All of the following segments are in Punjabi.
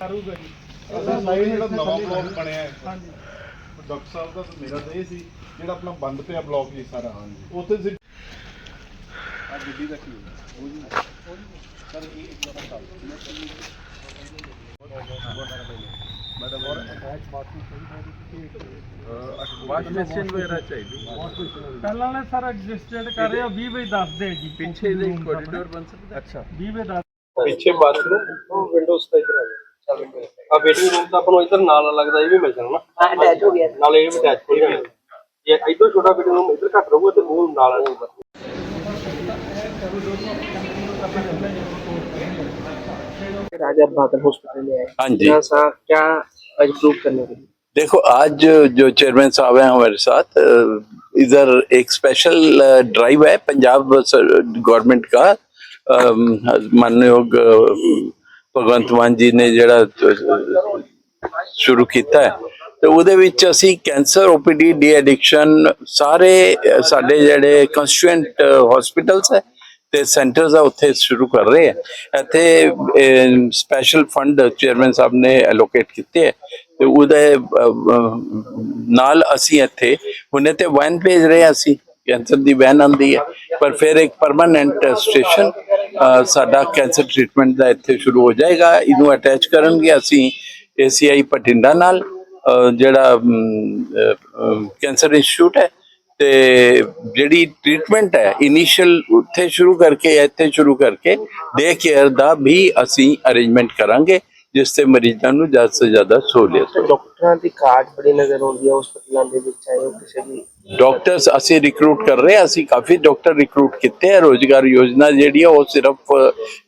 ਕਰੂਗਾ ਜੀ ਅਸਲ ਲਾਈਨ ਜਿਹੜਾ ਨਵਾਂ ਬਲੌਕ ਬਣਿਆ ਹੈ ਹਾਂਜੀ ਡਾਕਟਰ ਸਾਹਿਬ ਦਾ ਤਾਂ ਮੇਰਾ ਤਾਂ ਇਹ ਸੀ ਜਿਹੜਾ ਆਪਣਾ ਬੰਦ ਪਿਆ ਬਲੌਕ ਜੀ ਸਾਰਾ। ਉੱਥੇ ਸੀ ਆ ਦਿੱਲੀ ਦਾ ਕੀ ਹੋਇਆ ਉਹ ਜੀ ਸਰ ਇਹ ਇੱਕ ਬੜਾ ਸਾਲ ਔਰ ਅਟੈਚ ਵਾਸ਼ ਮਸ਼ੀਨ ਵਗੈਰਾ ਚਾਹੀਦੀ ਪਹਿਲਾਂ ਨੇ ਸਰ ਐਗਜ਼ਿਸਟਡ ਕਰ ਰਿਹਾ 20 ਵਜੇ ਦੱਸਦੇ ਜੀ। ਪਿੱਛੇ ਦੇ ਕੋਰੀਡੋਰ ਬਣ ਸਕਦਾ। ਅੱਛਾ। 20 ਵਜੇ ਦੱਸ ਪਿੱਛੇ ਬਾਥਰੂਮ ਵਿੰਡੋਜ਼ ਤੇ ਇਧਰ ਆ ਪਿਆ ਆ ਵੇਟਿੰਗ ਰੂਮ ਤਾਂ ਆਪਾਂ ਨੂੰ ਇਧਰ ਨਾਲ ਲੱਗਦਾ ਇਹ ਵੀ ਮਿਲ ਜਾਣਾ ਨਾ। ਹਾਂ ਅਟੈਚ ਹੋ ਗਿਆ। ਨਾਲ ਇਹ ਵੀ ਅਟੈਚ ਹੋ ਗਿਆ। ਜੇ ਇਧਰ ਛੋਟਾ ਵੇਟਿੰਗ ਰੂਮ ਇਧਰ ਘੱਟ ਰਹੂਗਾ ਤੇ ਉਹ ਨਾਲ ਆ ਜਾਊਗਾ राजा बादल हॉस्पिटल में आए हाँ जी। यहाँ सा क्या अप्रूव करने के लिए देखो आज जो चेयरमैन साहब हैं हमारे साथ अ, इधर एक स्पेशल अ, ड्राइव है पंजाब गवर्नमेंट का अम, माननीय अ, ਭਗਵੰਤ ਮਾਨ ਜੀ ਨੇ ਜਿਹੜਾ ਅ, ਸ਼ੁਰੂ ਕੀਤਾ ਹੈ ਤੇ ਉਹਦੇ ਵਿੱਚ ਅਸੀਂ ਕੈਂਸਰ ਓਪੀਡੀ ਡੀ ਐਡਿਕਸ਼ਨ ਸਾਰੇ ਅ, ਸਾਡੇ ਜਿਹੜੇ ਕੰਸਟੀਟੂਐਂਟ ਹਸਪੀਟਲਸ ਹੈ ਤੇ ਸੈਂਟਰਸ ਆ, ਉੱਥੇ ਸ਼ੁਰੂ ਕਰ ਰਹੇ ਆ। ਇੱਥੇ ਸਪੈਸ਼ਲ ਫੰਡ ਚੇਅਰਮੈਨ ਸਾਹਿਬ ਨੇ ਐਲੋਕੇਟ ਕੀਤੇ ਹੈ। ਤੇ ਉਹਦੇ ਨਾਲ ਅਸੀਂ ਇੱਥੇ, ਹੁਣੇ ਤੇ ਵੈਨ ਭੇਜ ਰਹੇ ਹਾਂ ਅਸੀਂ ਕੈਂਸਰ ਦੀ ਵੈਨ ਆਂਦੀ ਹੈ। ਪਰ ਫਿਰ ਇੱਕ ਪਰਮਾਨੈਂਟ ਸਟੇਸ਼ਨ ਸਾਡਾ ਕੈਂਸਰ ਟ੍ਰੀਟਮੈਂਟ ਦਾ ਇੱਥੇ ਸ਼ੁਰੂ ਹੋ ਜਾਏਗਾ। ਇਹਨੂੰ ਅਟੈਚ ਕਰਨਗੇ ਅਸੀਂ ਏਸੀਆਈ ਪਟਿੰਡਾ ਨਾਲ ਜਿਹੜਾ ਕੈਂਸਰ ਇੰਸਟੀਚਿਊਟ ਹੈ। ਤੇ ਜਿਹੜੀ ਟ੍ਰੀਟਮੈਂਟ ਹੈ ਇਨੀਸ਼ੀਅਲ ਉੱਥੇ ਸ਼ੁਰੂ ਕਰਕੇ ਇੱਥੇ ਸ਼ੁਰੂ ਕਰਕੇ ਡੇ ਕੇਅਰ ਦਾ ਵੀ ਅਸੀਂ ਅਰੇਂਜਮੈਂਟ ਕਰਾਂਗੇ ਜਿਸ ਤੇ ਮਰੀਜ਼ਾਂ ਨੂੰ ਜ਼ਿਆਦਾ ਤੋਂ ਜ਼ਿਆਦਾ ਸਹੂਲੀਅਤ ਤੇ ਡਾਕਟਰਾਂ ਦੀ ਘਾਟ ਬੜੀ ਨਜ਼ਰ ਆਉਂਦੀ ਹੈ ਹਸਪਤਾਲਾਂ ਦੇ ਵਿੱਚ ਆਏ ਉਹ ਕਿਸੇ ਵੀ ਡਾਕਟਰਸ ਅਸੀਂ ਰਿਕਰੂਟ ਕਰ ਰਹੇ ਹਾਂ ਅਸੀਂ ਕਾਫੀ ਡਾਕਟਰ ਰਿਕਰੂਟ ਕੀਤੇ ਆ ਰੋਜ਼ਗਾਰ ਯੋਜਨਾ ਜਿਹੜੀ ਆ ਉਹ ਸਿਰਫ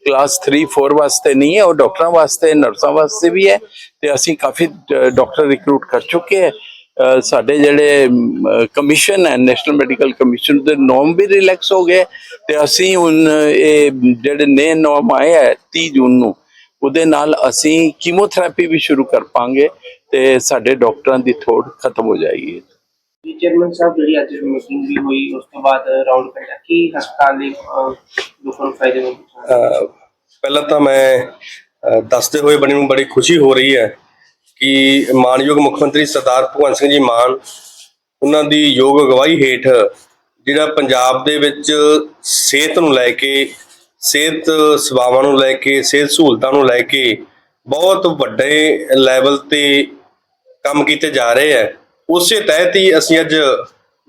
ਕਲਾਸ 3 4 ਵਾਸਤੇ ਨਹੀਂ ਹੈ ਉਹ ਡਾਕਟਰਾਂ ਵਾਸਤੇ ਨਰਸਾਂ ਵਾਸਤੇ ਵੀ ਹੈ ਤੇ ਅਸੀਂ ਕਾਫੀ ਡਾਕਟਰ ਰਿਕਰੂਟ ਕਰ ਚੁੱਕੇ ਹੈ ਸਾਡੇ ਜਿਹੜੇ ਕਮਿਸ਼ਨ ਹੈ ਨੈਸ਼ਨਲ ਮੈਡੀਕਲ ਕਮਿਸ਼ਨ ਦੇ ਨੋਮ ਵੀ ਰਿਲੈਕਸ ਹੋ ਗਏ ਤੇ ਅਸੀਂ ਹੁਣ ਇਹ ਜਿਹੜੇ ਨਏ ਨੋਮ ਆਏ ਹੈ 30 ਜੂਨ ਨੂੰ ਉਹਦੇ ਨਾਲ ਅਸੀਂ ਕੀਮੋਥੈਰੇਪੀ ਵੀ ਸ਼ੁਰੂ ਕਰ ਪਾਂਗੇ ਤੇ ਸਾਡੇ ਡਾਕਟਰਾਂ ਦੀ ਥੋੜ ਖਤਮ ਹੋ ਜਾਏਗੀ। ਜੀ ਚੇਅਰਮੈਨ ਸਾਹਿਬ ਜਿਹੜੀ ਅੱਜ ਮੀਟਿੰਗ ਵੀ ਹੋਈ ਉਸ ਤੋਂ ਬਾਅਦ ਰਾਉਂਡ ਕੱਢਿਆ ਕੀ ਹਸਪਤਾਲ ਦੇ ਲੋਕਾਂ ਨੂੰ ਫਾਇਦੇਮੰਦ ਅਹ ਪਹਿਲਾਂ ਤਾਂ ਮੈਂ ਦੱਸਦੇ ਹੋਏ ਬੜੀ ਨੂੰ ਬੜੀ ਖੁਸ਼ੀ ਹੋ ਰਹੀ ਹੈ ਕਿ ਮਾਨਯੋਗ ਮੁੱਖ ਮੰਤਰੀ ਸਰਦਾਰ ਭਗਵੰਤ ਸਿੰਘ ਜੀ ਮਾਨ ਉਹਨਾਂ ਦੀ ਯੋਗ ਅਗਵਾਈ ਹੇਠ ਜਿਹੜਾ ਪੰਜਾਬ ਦੇ ਵਿੱਚ ਸਿਹਤ ਨੂੰ ਲੈ ਕੇ ਸਿਹਤ ਸੇਵਾਵਾਂ ਨੂੰ ਲੈ ਕੇ ਸਿਹਤ ਸਹੂਲਤਾਂ ਨੂੰ ਲੈ ਕੇ ਬਹੁਤ ਵੱਡੇ ਲੈਵਲ ਤੇ ਕੰਮ ਕੀਤੇ ਜਾ ਰਹੇ ਹੈ। ਉਸੇ ਤਹਿਤ ਹੀ ਅਸੀਂ ਅੱਜ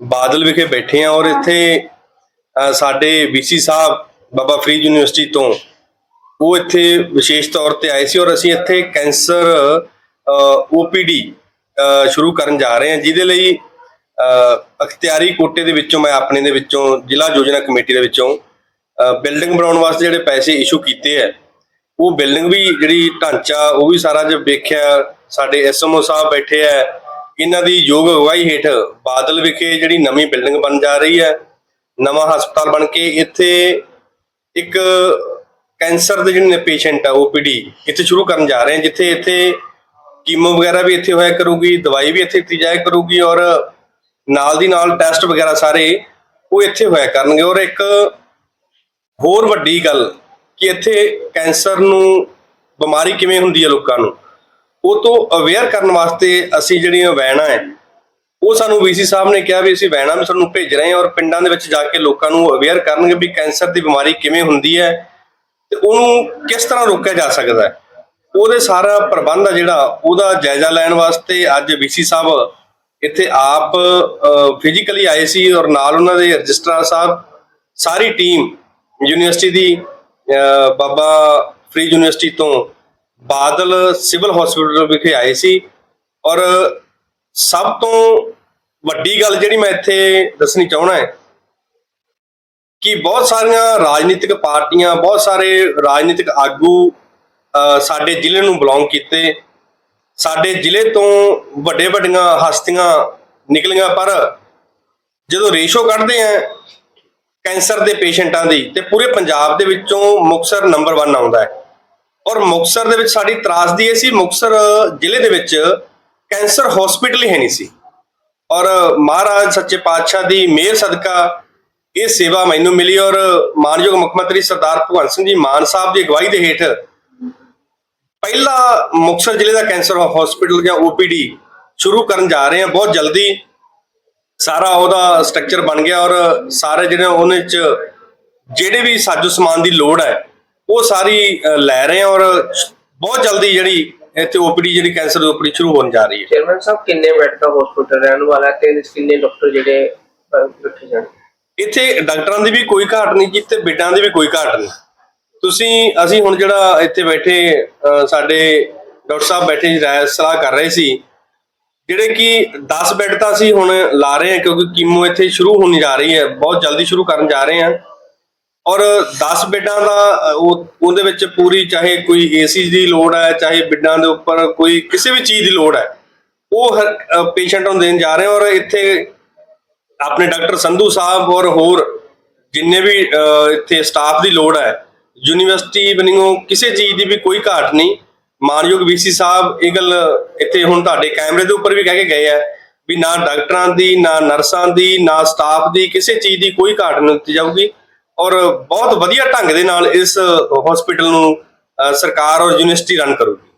ਬਾਦਲ ਵਿਖੇ ਬੈਠੇ ਹਾਂ ਔਰ ਇੱਥੇ ਅ, ਸਾਡੇ ਵੀਸੀ ਸਾਹਿਬ ਬਾਬਾ ਫਰੀਦ ਯੂਨੀਵਰਸਿਟੀ ਤੋਂ ਉਹ ਇੱਥੇ ਵਿਸ਼ੇਸ਼ ਤੌਰ ਤੇ ਆਏ ਸੀ ਔਰ ਅਸੀਂ ਇੱਥੇ ਕੈਂਸਰ ਓਪੀਡੀ ਸ਼ੁਰੂ ਕਰਨ ਜਾ ਰਹੇ ਹਾਂ। ਜਿਹਦੇ ਲਈ ਅਖਤਿਆਰੀ ਕੋਟੇ ਦੇ ਵਿੱਚੋਂ, ਮੈਂ ਆਪਣੇ ਦੇ ਵਿੱਚੋਂ, ਜ਼ਿਲ੍ਹਾ ਯੋਜਨਾ ਕਮੇਟੀ ਦੇ ਵਿੱਚੋਂ ਬਿਲਡਿੰਗ ਬਣਾਉਣ ਵਾਸਤੇ ਜਿਹੜੇ ਪੈਸੇ ਇਸ਼ੂ ਕੀਤੇ ਹੈ, ਉਹ ਬਿਲਡਿੰਗ ਵੀ ਜਿਹੜੀ ਢਾਂਚਾ, ਉਹ ਵੀ ਸਾਰਾ ਜਦ ਵੇਖਿਆ, ਸਾਡੇ ਐਸਐਮਓ ਸਾਹਿਬ ਬੈਠੇ ਆ ਇਹਨਾਂ ਦੀ ਯੋਗ ਅਗਵਾਈ ਹੇਠ ਬਾਦਲ ਵਿਖੇ ਜਿਹੜੀ ਨਵੀਂ ਬਿਲਡਿੰਗ ਬਣ ਜਾ ਰਹੀ ਹੈ, ਨਵਾਂ ਹਸਪਤਾਲ ਬਣ ਕੇ ਇੱਥੇ ਇੱਕ ਕੈਂਸਰ ਦੇ ਜਿਹੜੇ ਪੇਸ਼ੈਂਟ ਆ ਓਪੀਡੀ ਇੱਥੇ ਸ਼ੁਰੂ ਕਰਨ ਜਾ ਰਹੇ ਹਾਂ, ਜਿੱਥੇ ਇੱਥੇ ਕੀਮੋ ਵਗੈਰਾ ਵੀ ਇੱਥੇ ਹੋਇਆ ਕਰੂਗੀ, ਦਵਾਈ ਵੀ ਇੱਥੇ ਦਿੱਤੀ ਜਾਇਆ ਕਰੂਗੀ ਔਰ ਨਾਲ ਦੀ ਨਾਲ ਟੈਸਟ ਵਗੈਰਾ ਸਾਰੇ ਉਹ ਇੱਥੇ ਹੋਇਆ ਕਰਨਗੇ। ਔਰ ਇੱਕ ਹੋਰ ਵੱਡੀ ਗੱਲ ਕਿ ਇੱਥੇ ਕੈਂਸਰ ਨੂੰ, ਬਿਮਾਰੀ ਕਿਵੇਂ ਹੁੰਦੀ ਹੈ ਲੋਕਾਂ ਨੂੰ, ਉਹ ਤੋਂ ਅਵੇਅਰ ਕਰਨ ਵਾਸਤੇ ਅਸੀਂ ਜਿਹੜੀਆਂ ਵੈਨਾਂ ਹੈ, ਉਹ ਸਾਨੂੰ ਵੀਸੀ ਸਾਹਿਬ ਨੇ ਕਿਹਾ ਵੀ ਅਸੀਂ ਵੈਨਾਂ ਵੀ ਤੁਹਾਨੂੰ ਭੇਜ ਰਹੇ ਹਾਂ ਔਰ ਪਿੰਡਾਂ ਦੇ ਵਿੱਚ ਜਾ ਕੇ ਲੋਕਾਂ ਨੂੰ ਅਵੇਅਰ ਕਰਨਗੇ ਵੀ ਕੈਂਸਰ ਦੀ ਬਿਮਾਰੀ ਕਿਵੇਂ ਹੁੰਦੀ ਹੈ ਤੇ ਉਹਨੂੰ ਕਿਸ ਤਰ੍ਹਾਂ ਰੋਕਿਆ ਜਾ ਸਕਦਾ ਹੈ। ਉਹਦੇ ਸਾਰਾ ਪ੍ਰਬੰਧ ਆ ਜਿਹੜਾ, ਉਹਦਾ ਜਾਇਜ਼ਾ ਲੈਣ ਵਾਸਤੇ ਅੱਜ ਵੀਸੀ ਸਾਹਿਬ ਇੱਥੇ ਆਪ ਫਿਜ਼ੀਕਲੀ ਆਏ ਸੀ ਔਰ ਨਾਲ ਉਹਨਾਂ ਦੇ ਰਜਿਸਟਰਾਰ ਸਾਹਿਬ, ਸਾਰੀ ਟੀਮ ਯੂਨੀਵਰਸਿਟੀ ਦੀ ਬਾਬਾ ਫਰੀ ਯੂਨੀਵਰਸਿਟੀ ਤੋਂ ਬਾਦਲ ਸਿਵਲ ਹਸਪੀਟਲ ਵਿਖੇ ਆਏ ਸੀ ਔਰ ਸਭ ਤੋਂ ਵੱਡੀ ਗੱਲ ਜਿਹੜੀ ਮੈਂ ਇੱਥੇ ਦੱਸਣੀ ਚਾਹਣਾ ਹੈ ਕਿ ਬਹੁਤ ਸਾਰੀਆਂ ਰਾਜਨੀਤਿਕ ਪਾਰਟੀਆਂ, ਬਹੁਤ ਸਾਰੇ ਰਾਜਨੀਤਿਕ ਆਗੂ ਸਾਡੇ ਜ਼ਿਲ੍ਹੇ ਨੂੰ ਬਿਲੋਂਗ ਕੀਤੇ। ਸਾਡੇ ਜ਼ਿਲ੍ਹੇ ਤੋਂ ਵੱਡੇ ਵੱਡੀਆਂ ਹਸਤੀਆਂ ਨਿਕਲੀਆਂ, ਪਰ ਜਦੋਂ ਰੇਸ਼ੋ ਕੱਢਦੇ ਆ ਕੈਂਸਰ ਦੇ ਪੇਸ਼ੈਂਟਾਂ ਦੀ, ਤੇ ਪੂਰੇ ਪੰਜਾਬ ਦੇ ਵਿੱਚੋਂ ਮੁਕਸਰ ਨੰਬਰ 1 ਆਉਂਦਾ ਹੈ। ਔਰ ਮੁਕਸਰ ਦੇ ਵਿੱਚ ਸਾਡੀ ਤਰਾਸਦੀ ਇਹ ਸੀ ਮੁਕਸਰ ਜ਼ਿਲ੍ਹੇ ਦੇ ਵਿੱਚ ਕੈਂਸਰ ਹਸਪੀਟਲ ਹੀ ਹੈ ਨਹੀਂ ਸੀ। ਔਰ ਮਹਾਰਾਜ ਸੱਚੇ ਪਾਤਸ਼ਾਹ ਦੀ ਮਿਹਰ ਸਦਕਾ ਇਹ ਸੇਵਾ ਮੈਨੂੰ ਮਿਲੀ ਔਰ ਮਾਨਯੋਗ ਮੁੱਖ ਮੰਤਰੀ ਸਰਦਾਰ ਭਗਵੰਤ ਸਿੰਘ ਜੀ ਮਾਨ ਸਾਹਿਬ ਦੀ ਅਗਵਾਈ ਦੇ ਹੇਠ ਪਹਿਲਾ ਮੁਕਤਸਰ ਜ਼ਿਲ੍ਹੇ ਦਾ ਕੈਂਸਰ ਹਸਪੀਟਲ ਜਾਂ OPD ਸ਼ੁਰੂ ਕਰਨ ਜਾ ਰਹੇ ਹਾਂ ਬਹੁਤ ਜਲਦੀ। ਸਾਰਾ ਉਹਦਾ ਸਟਰਕਚਰ ਬਣ ਗਿਆ ਔਰ ਸਾਰੇ ਜਿਹੜੇ ਉਹਨੇ ਚ ਜਿਹੜੇ ਵੀ ਸਾਜੋ ਸਮਾਨ ਦੀ ਲੋੜ ਹੈ ਉਹ ਸਾਰੀ ਲੈ ਰਹੇ ਹਾਂ ਔਰ ਬਹੁਤ ਜਲਦੀ ਜਿਹੜੀ ਇੱਥੇ OPD ਜਿਹੜੀ ਕੈਂਸਰ ਦੀ OPD ਸ਼ੁਰੂ ਹੋਣ ਜਾ ਰਹੀ ਹੈ। ਚੇਅਰਮੈਨ ਸਾਹਿਬ ਕਿੰਨੇ ਬੈੱਡ ਦਾ ਹਸਪੀਟਲ ਰਹਿਣ ਵਾਲਾ ਤੇ ਕਿੰਨੇ ਡਾਕਟਰ ਜਿਹੜੇ ਰੱਖੇ ਜਾਣ ਇੱਥੇ ਡਾਕਟਰਾਂ ਦੀ ਵੀ ਕੋਈ ਘਾਟ ਨਹੀਂ ਜੀ ਤੇ ਬੈੱਡਾਂ ਦੀ ਵੀ ਕੋਈ ਘਾਟ ਨਹੀਂ। ਤੁਸੀਂ ਅਸੀਂ ਹੁਣ ਜਿਹੜਾ ਇੱਥੇ ਬੈਠੇ ਅ, ਸਾਡੇ ਡਾਕਟਰ ਸਾਹਿਬ ਬੈਠੇ ਰਾਏ ਸਲਾਹ ਕਰ ਰਹੇ ਸੀ। ਜਿਹੜੇ ਕਿ 10 ਬੈੱਡ ਤਾਂ ਅਸੀਂ ਹੁਣ ਲਾ ਰਹੇ ਹਾਂ ਕਿਉਂਕਿ ਕੀਮੋ ਇੱਥੇ ਸ਼ੁਰੂ ਹੋਣੀ ਜਾ ਰਹੀ ਹੈ ਬਹੁਤ ਜਲਦੀ ਸ਼ੁਰੂ ਕਰਨ ਜਾ ਰਹੇ ਹਾਂ। ਔਰ 10 ਬੈੱਡਾਂ ਦਾ ਅ, ਉਹ ਉਹਦੇ ਵਿੱਚ ਪੂਰੀ ਚਾਹੇ ਕੋਈ ਏਸੀ ਦੀ ਲੋੜ ਹੈ ਚਾਹੇ ਬੈੱਡਾਂ ਦੇ ਉੱਪਰ ਕੋਈ ਕਿਸੇ ਵੀ ਚੀਜ਼ ਦੀ ਲੋੜ ਹੈ ਉਹ ਹਰ ਪੇਸ਼ੈਂਟ ਨੂੰ ਦੇਣ ਜਾ ਰਹੇ ਹਾਂ। ਔਰ ਇੱਥੇ ਆਪਣੇ ਡਾਕਟਰ ਸੰਧੂ ਸਾਹਿਬ ਔਰ ਹੋਰ ਜਿੰਨੇ ਵੀ ਅਹ, ਇੱਥੇ ਸਟਾਫ ਦੀ ਲੋੜ ਹੈ ਯੂਨੀਵਰਸਿਟੀ ਬਣੀਓ ਕਿਸੇ ਚੀਜ਼ ਦੀ ਵੀ ਕੋਈ ਘਾਟ ਨਹੀਂ। ਮਾਨਯੋਗ ਵੀਸੀ ਸਾਹਿਬ, ਇਹ ਗੱਲ ਇੱਥੇ ਹੁਣ ਤੁਹਾਡੇ ਕੈਮਰੇ ਦੇ ਉੱਪਰ ਵੀ ਕਹਿ ਕੇ ਗਏ ਆ ਵੀ ਨਾ ਡਾਕਟਰਾਂ ਦੀ, ਨਾ ਨਰਸਾਂ ਦੀ, ਨਾ ਸਟਾਫ ਦੀ ਕਿਸੇ ਚੀਜ਼ ਦੀ ਕੋਈ ਘਾਟ ਨਹੀਂ ਦਿੱਤੀ ਜਾਊਗੀ। ਔਰ ਬਹੁਤ ਵਧੀਆ ਢੰਗ ਦੇ ਨਾਲ ਇਸ ਹਸਪੀਟਲ ਨੂੰ ਸਰਕਾਰ ਔਰ ਯੂਨੀਵਰਸਿਟੀ ਰਨ ਕਰੂਗੀ।